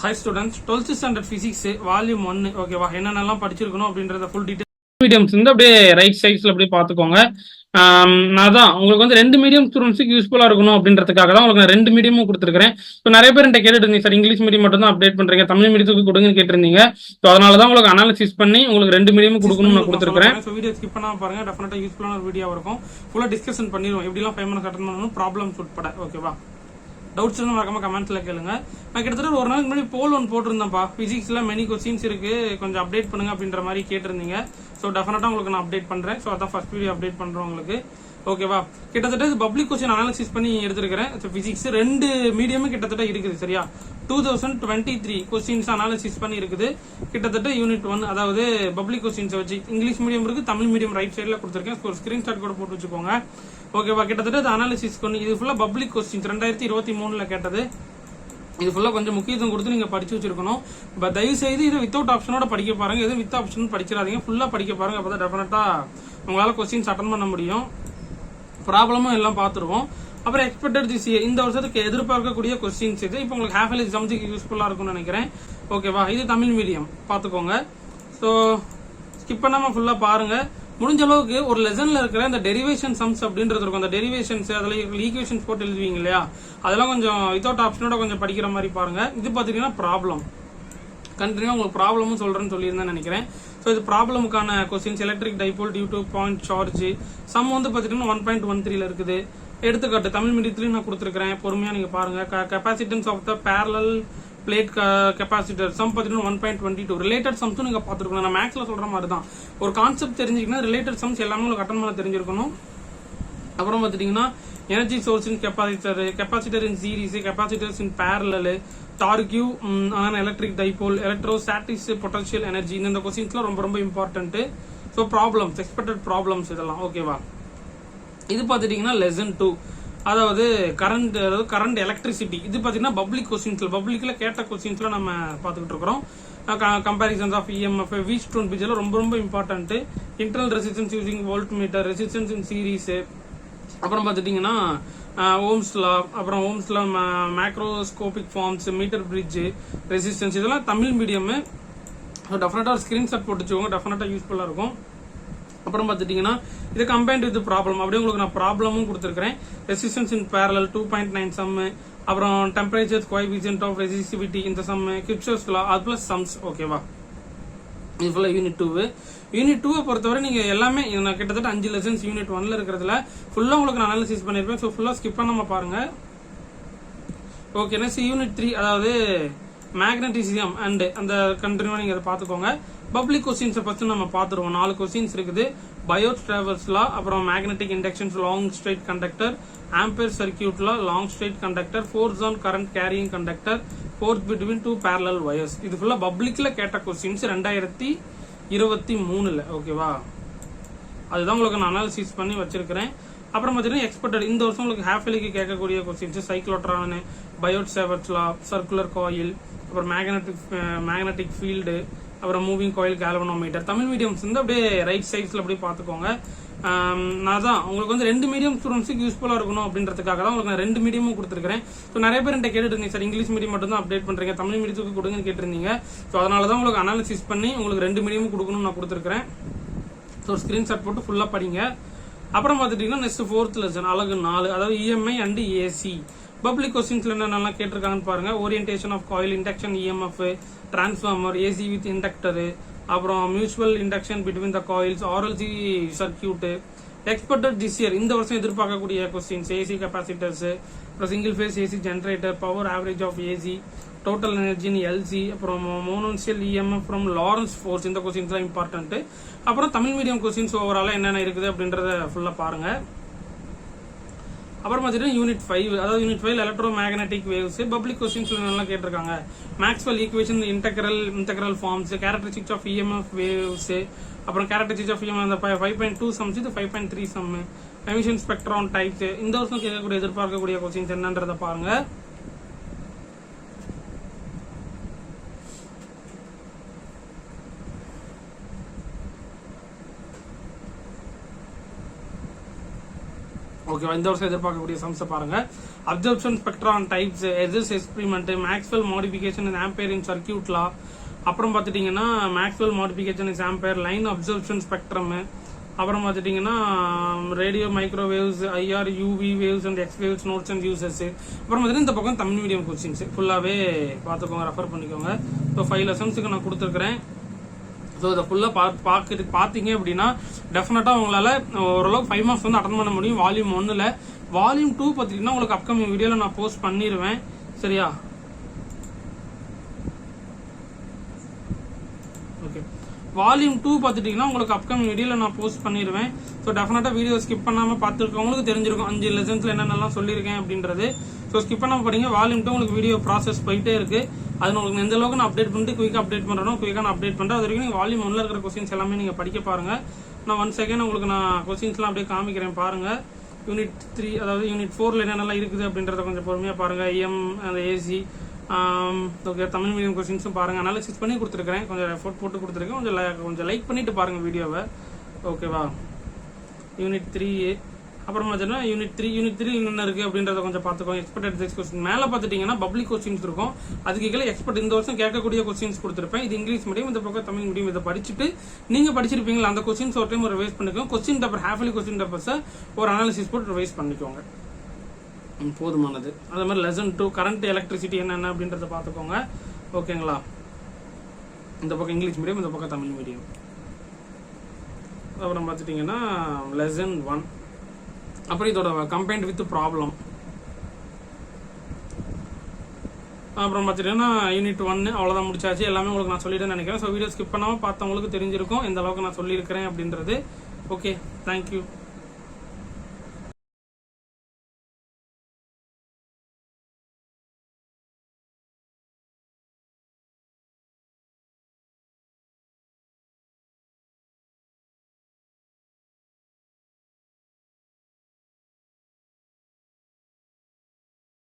Hi students twelfth standard physics volume ஒன்னு ஓகேவா என்னென்னலாம் படிச்சிருக்கணும் அப்படின்றத ஃபுல் டீடைல் மீடியம்ஸ் வந்து அப்படியே ரைட் சைட்ஸ்ல அப்படியே பார்த்துக்கோங்க. ஆம், அதான் உங்களுக்கு வந்து ரெண்டு மீடியம் ஸ்டூடெண்ட்ஸுக்கு யூஸ்ஃபுல்லா இருக்கணும் அப்படின்றதுக்காக தான் உங்களுக்கு நான் ரெண்டு மீடியமும் கொடுத்துருக்கேன் ஸோ நிறைய பேர் என்கிட்ட கேட்டுட்டு இருந்தீங்க சார் இங்கிலீஷ் மீடியம் மட்டும் தான் அப்டேட் பண்றீங்க தமிழ் மீடியத்துக்கு கொடுங்கன்னு கேட்டிருந்தீங்க. ஸோ அதனால தான் உங்களுக்கு அனாலிசிஸ் பண்ணி உங்களுக்கு ரெண்டு மீடியமும் கொடுக்கணும்னு நான் கொடுத்துருக்கேன் ஸோ வீடியோ ஸ்கிப் பண்ணாம பாருங்க டெஃபினட்டா யூஸ்ஃபுல்லான ஒரு வீடியோ இருக்கும். ஃபுல்லா டிஸ்கஷன் பண்ணிடுவோம் எப்படிலாம் ஃபைவ் மினிட்ஸ் அட்டன் பண்ணணும் ப்ராப்ளம்ஸ் உட்பட. ஓகேவா டவுட்ஸ் இருந்தால் மறக்காம கமெண்ட்ல கேளுங்க. நான் கிட்டத்தட்ட ஒரு நாள் முன்னாடி போல் ஒன்று போட்டிருந்தேன்ப்பா. பிசிக்ஸ்ல மெனி கொஸ்டின்ஸ் இருக்கு. கொஞ்சம் அப்டேட் பண்ணுங்க அப்படின்ற மாதிரி கேட்டிருந்தீங்க. ஸோ டெஃபினட்டாக உங்களுக்கு நான் அப்டேட் பண்றேன். ஸோ அதான் ஃபர்ஸ்ட் வீடியோ அப்டேட் பண்றேன் உங்களுக்கு. ஓகேவா கிட்டத்தட்ட இது பப்ளிக் கொஸ்டின் அனாலிசிஸ் பண்ணி எடுத்திருக்கிறேன். பிசிக்ஸ் ரெண்டு மீடியமும் கிட்டத்தட்ட இருக்குது சரியா? Two thousand twenty three questions analysis பண்ணி இருக்குது. கிட்டத்தட்ட யூனிட் ஒன் அதாவது பப்ளிக் கொஸ்டின்ஸ் வச்சு. இங்கிலீஷ் மீடியம் இருக்கு தமிழ் மீடியம் ரைட் சைடில் கொடுத்துருக்கேன். ஒரு ஸ்கிரீன்ஷாட் கூட போட்டு வச்சுக்கோங்க. ஓகேவா கிட்டத்தட்ட இது அனாலிசிஸ் பண்ணி இது ஃபுல்லாக பப்ளிக் கொஸ்டின்ஸ் ரெண்டாயிரத்தி இருபத்தி மூணில் கேட்டது. இது ஃபுல்லாக கொஞ்சம் முக்கியத்துவம் கொடுத்து நீங்கள் படிச்சு வச்சிருக்கணும். பட் தயவு செய்து இது வித்தவுட் ஆப்ஷனோட படிக்க பாருங்க. எதுவும் வித் ஆப்ஷன் படிச்சிடாதீங்க. ஃபுல்லாக படிக்க பாருங்க. அப்பதான் டெஃபினட்டாக உங்களால் கொஸ்டின்ஸ் அட்டன் பண்ண முடியும். ப்ராப்ளமும் எல்லாம் பார்த்துருவோம். அப்புறம் எக்ஸ்பெக்டட் திஸ் இந்த வருஷத்துக்கு எதிர்பார்க்கக்கூடிய கொஸ்டின்ஸ் இது. இப்போ உங்களுக்கு ஹாஃப் எக்ஸாம்ஸுக்கு யூஸ்ஃபுல்லாக இருக்கும்னு நினைக்கிறேன். ஓகேவா இது தமிழ் மீடியம் பார்த்துக்கோங்க. ஸோ ஸ்கிப் பண்ணாமல் ஃபுல்லாக பாருங்க. முடிஞ்ச அளவுக்கு ஒரு லெசனில் இருக்கிற இந்த டெரிவேஷன் சம்ஸ் அப்படின்றது இருக்கும். அந்த டெரிவேஷன்ஸ் அதில் ஈக்குவேஷன்ஸ் போட்டு எழுதுவீங்க இல்லையா? அதெல்லாம் கொஞ்சம் வித்தவுட் ஆப்ஷனோட கொஞ்சம் படிக்கிற மாதிரி பாருங்கள் இது பார்த்தீங்கன்னா ப்ராப்ளம் கண்டினியூ உங்களுக்கு ப்ராப்ளமும் சொல்கிறேன்னு சொல்லியிருந்தேன் நினைக்கிறேன். ஸோ இது ப்ராப்ளமுக்கான questions electric dipole due to point charge sum வந்து பார்த்தீங்கன்னா ஒன் பாயிண்ட் ஒன் த்ரீல இருக்குது. எடுத்துக்காட்டு தமிழ் மீடியத்துலையும் நான் கொடுத்துருக்கிறேன். நீங்கள் பாருங்கள் க capacitance of the parallel plate capacitor sum பார்த்தீங்கன்னா one point twenty two related சம்ஸும் நீங்கள் பார்த்துருக்கணும் நான் மேக்ஸில் சொல்கிற மாதிரி தான் ஒரு கான்செப்ட் தெரிஞ்சுக்கினா ரிலேட்டட் சம்ஸ் எல்லாமே உங்களுக்கு அட்டன் பண்ண தெரிஞ்சிருக்கணும். அப்புறம் பார்த்துட்டிங்கன்னா energy source in capacitor capacitor in series capacitors in parallel torque electric dipole electrostatics potential energy இந்த கொஸ்டின்ஸ்லாம் ரொம்ப ரொம்ப important so problems expected problems இதெல்லாம் ஓகேவா இது பார்த்துட்டிங்கன்னா லெசன் டூ அதாவது கரண்ட் அதாவது கரண்ட் எலக்ட்ரிசிட்டி இது பார்த்தீங்கன்னா பப்ளிக் கொஸ்டின்ஸில் பப்ளிக்கில் கேட்ட கொஸ்டின்ஸில் நம்ம பார்த்துக்கிட்டு இருக்கிறோம். Comparisons of EMF Wheatstone பிஜில் ரொம்ப ரொம்ப important internal resistance using volt meter resistance in series அப்புறம் பார்த்துட்டிங்கன்னா ஓம்ஸ்லா அப்புறம் ஓம்ஸ்லா macroscopic forms meter bridge resistance இதெல்லாம் தமிழ் மீடியமு டெஃபினட்டாக ஒரு ஸ்கிரீன்ஷாட் போட்டு வச்சுக்கோங்க டெஃபினட்டா யூஸ்ஃபுல்லாக இருக்கும். அப்புறம் பார்த்துட்டிங்கன்னா இது கம்பைன்ட் வித் ப்ராப்ளம் அப்படியே உங்களுக்கு நான் ப்ராப்ளமும் கொடுத்துருக்கிறேன். Resistance in parallel two point nine sum அப்புறம் டெம்பரேச்சர் கோஎபிசியன்ட் ஆஃப் ரெசிஸ்டிவிட்டி இந்த சம்மு கிப்சர்ஸ் லா அது பிளஸ் சம்ஸ் ஓகேவா இது ஃபுல்லாக யூனிட் டூ யூனிட் டூவை பொறுத்தவரை நீங்கள் எல்லாமே நான் கிட்டத்தட்ட அஞ்சு லெசன்ஸ் யூனிட் ஒன்ல இருக்கிறதுல. ஃபுல்லாக உங்களுக்கு நான் அனாலிசிஸ் பண்ணியிருப்பேன் ஸோ ஃபுல்லாக ஸ்கிப் பண்ணாமல் பாருங்கள் ஓகே நெக்ஸ்ட் யூனிட் த்ரீ அதாவது மேக்னட்டிசியம் அண்டு அந்த கண்டினியூ நீங்கள் அதை பார்த்துக்கோங்க பப்ளிக் கொஸ்டின்ஸை ஃபஸ்ட்டு நம்ம பார்த்துருவோம். நாலு கொஸ்டின்ஸ் இருக்குது. பயோ டிராவல்ஸ் லா அப்புறம் magnetic inductions long straight conductor ampere circuit law long straight conductor force on current carrying conductor force between two parallel wires இது ஃபுல்லாக பப்ளிக்கில் கேட்ட கொஸ்டின்ஸ் ரெண்டாயிரத்தி இருபத்தி மூணில். ஓகேவா அதுதான் உங்களுக்கு நான் அனாலிசிஸ் பண்ணி வச்சிருக்கிறேன். அப்புறம் பார்த்தீங்கன்னா எக்ஸ்பெக்டட் இந்த வருஷம் உங்களுக்கு ஹாஃபிலிக்கு கேட்கக்கூடிய questions cyclotron Biot Savart's law circular coil அப்புறம் மேக்னெட்டிக் மேக்னெட்டிக் ஃபீல்டு அப்புறம் moving coil galvanometer Tamil mediums வந்து அப்படியே ரைட் சைட்ஸ்ல அப்படியே பார்த்துக்கோங்க. நான் தான். உங்களுக்கு வந்து ரெண்டு மீடியம் ஸ்டூடெண்ட்ஸுக்கு யூஸ்ஃபுல்லாக இருக்கணும் அப்படின்றதுக்காக தான் உங்களுக்கு நான் ரெண்டு மீடியமும் கொடுத்துருக்கேன் ஸோ நிறைய பேர் என்கிட்ட கேட்டுட்டு சார். இங்கிலீஷ் மீடியம் மட்டும் தான் அப்டேட் பண்றீங்க. தமிழ் மீடியத்துக்கு கொடுங்கன்னு கேட்டிருந்தீங்க. ஸோ அதனால தான் உங்களுக்கு அனாலிசிஸ் பண்ணி உங்களுக்கு ரெண்டு மீடியமும் கொடுக்கணும்னு நான் கொடுத்துருக்கேன் ஸோ ஸ்கிரீன்ஷாட் போட்டு ஃபுல்லாக படிங்க. அப்புறம் பார்த்துட்டீங்கன்னா நெக்ஸ்ட் ஃபோர்த் லெசன் அழகு நாலு அதாவது இஎம்ஐ அண்ட் ஏசி பப்ளிக் கொஸ்டின்ஸ்ல என்னென்னலாம் கேட்டிருக்காங்கன்னு பாருங்க. Orientation of coil induction EMF transformer AC with inductor அப்புறம் mutual induction between the coils RLC circuit expected this year இந்த வருஷம் எதிர்பார்க்கக்கூடிய கொஸ்டின்ஸ் ஏசி கெப்பாசிட்டர்ஸ் அப்புறம் single phase AC generator power average of AC total Energen LC அப்புறம் motional EMF from Lorentz force இந்த கொஸ்டின்ஸ்லாம் important அப்புறம் Tamil medium questions ஓவராலாக என்னென்ன இருக்குது அப்படின்றத ஃபுல்லாக பாருங்கள் அப்புறம் பார்த்தீங்கன்னா யூனிட் ஃபைவ் அதாவது unit five electromagnetic waves public questions நல்லா கேட்டிருக்காங்க. Maxwell equation integral integral forms characteristics of EMF waves அப்புறம் கேரக்டரிஸ்டிக்ஸ் ஆஃப் இஎம்எஃப் அந்த ஃபைவ் பாயிண்ட் டூ சம்ஸ் இது five point three sum emission spectrum types இந்த வருஷம் கேட்கக்கூடிய எதிர்பார்க்கக்கூடிய கொஸ்டின்ஸ் என்னன்றதை பாருங்க. ஓகேவா இந்த வருஷம் எதிர்பார்க்கக்கூடிய சம்ஸை பாருங்க. Absorption ஸ்பெக்ட்ரான் types எதிர்ஸ் experiment Maxwell modification in ampere in circuit law அப்புறம் பார்த்துட்டிங்கன்னா Maxwell modification is ampere line absorption spectrum அப்புறம் பார்த்துட்டிங்கன்னா radio microwaves IR UV waves and X waves notes and uses அப்புறம் பார்த்துட்டு இந்த பக்கம் தமிழ் மீடியம் கொஸ்டின்ஸ் ஃபுல்லாகவே பார்த்துக்கோங்க ரெஃபர் பண்ணிக்கோங்க. ஸோ ஃபைவ் லெசன்ஸுக்கு நான் கொடுத்துருக்குறேன். ஸோ இதை ஃபுல்லாக பா பார்க்குறது பார்த்தீங்க அப்படின்னா டெஃபினட்டாக உங்களால் ஓரளவுக்கு ஃபைவ் மார்க்ஸ் வந்து அட்டன் பண்ண முடியும். வால்யூம் ஒன்றில் வால்யூம் டூ பார்த்தீங்கன்னா உங்களுக்கு அப்கமிங் வீடியோவில் நான் போஸ்ட் பண்ணிடுவேன் சரியா? ஓகே வால்யூம் டூ பார்த்துட்டிங்கன்னா உங்களுக்கு அப்கமிங் வீடியோவில் நான் போஸ்ட் பண்ணிடுவேன் ஸோ டெஃபினட்டாக வீடியோ ஸ்கிப் பண்ணாமல் பார்த்துருக்கவங்களுக்கு தெரிஞ்சிருக்கும். அஞ்சு லெசன்ஸில் என்னென்னலாம் சொல்லியிருக்கேன் அப்படின்றது. ஸோ ஸ்கிப் பண்ணாமல் படிங்க. வால்யூம் டூ உங்களுக்கு வீடியோ ப்ராசஸ் போயிட்டே இருக்கு. அது உங்களுக்கு எந்த அளவுக்கு நான் அப்டேட் பண்ணிட்டு குயிக்காக அப்டேட் பண்ணுறோம் குயிக்காக நான் அப்டேட் பண்ணுறேன் அது வரைக்கும் நீங்கள் வால்யூம் ஒன்றில் இருக்கிற கொஸ்டின்ஸ் எல்லாமே நீங்கள் படிக்க பாருங்கள் நான் ஒன் செகண்ட் உங்களுக்கு நான் கொஸ்டின்ஸ்லாம் அப்படியே காமிக்கிறேன் பாருங்கள் யூனிட் த்ரீ அதாவது யூனிட் ஃபோரில் என்னென்னலாம் இருக்குது அப்படின்றத கொஞ்சம் பொறுமையாக பாருங்கள் ஐஎம் அந்த ஏசி ஓகே தமிழ் மீடியம் கொஸ்டின்ஸும் பாருங்கள் அனாலிசிஸ் பண்ணி கொடுத்துருக்கேன் கொஞ்சம் எஃபோர்ட் போட்டு கொடுத்துருக்கேன். கொஞ்சம் கொஞ்சம் லைக் பண்ணிவிட்டு பாருங்கள் வீடியோவை ஓகேவா யூனிட் த்ரீ அப்புறம் பார்த்தீங்கன்னா யூனிட் த்ரீ யூனிட் த்ரீ என்ன இருக்கு அப்படின்றத கொஞ்சம் பார்த்துக்கோங்க எக்ஸ்பெக்டட் கொஸ்டின் மேலே பார்த்துட்டிங்கன்னா பப்ளிக் கொஸ்டின்ஸ் இருக்கும். அதுக்கு கீழே எக்ஸ்பெக்ட் இந்த வருஷம் கேட்கக்கூடிய கொஸ்டின்ஸ் கொடுத்துருப்பேன். இது இங்கிலீஷ் மீடியம் இந்த பக்கம் தமிழ் மீடியம் இதை படிச்சுட்டு நீங்க படிச்சிருப்பீங்களா? அந்த கொஸ்டின்ஸ் ஒரு டைம் ரிவைஸ் பண்ணிக்கோங்க. கொஸ்டின் பேப்பர் ஹாஃப்லி கொஸ்டின் பேப்பர்ஸை ஒரு அனாலிசிஸ் போட்டு ரிவைஸ் பண்ணிக்கோங்க. போதுமானது. அதே மாதிரி லெசன் டூ கரண்ட் எலக்ட்ரிசிட்டி என்னென்ன அப்படின்றத பார்த்துக்கோங்க. ஓகேங்களா இந்த பக்கம் இங்கிலீஷ் மீடியம் இந்த பக்கம் தமிழ் மீடியம் அப்புறம் பார்த்துட்டிங்கன்னா லெசன் ஒன் அப்புறம் இதோட கம்பைன்ட் வித் ப்ராப்ளம் அப்புறம் பார்த்துட்டீங்கன்னா யூனிட் ஒன்று அவ்வளோதான் முடிச்சாச்சு. எல்லாமே உங்களுக்கு நான் சொல்லிட்டேன்னு நினைக்கிறேன். ஸோ வீடியோ ஸ்கிப் பண்ணாமல் பார்த்தவங்களுக்கு தெரிஞ்சிருக்கும். எந்த அளவுக்கு நான் சொல்லியிருக்கிறேன் அப்படின்றது. Okay thank you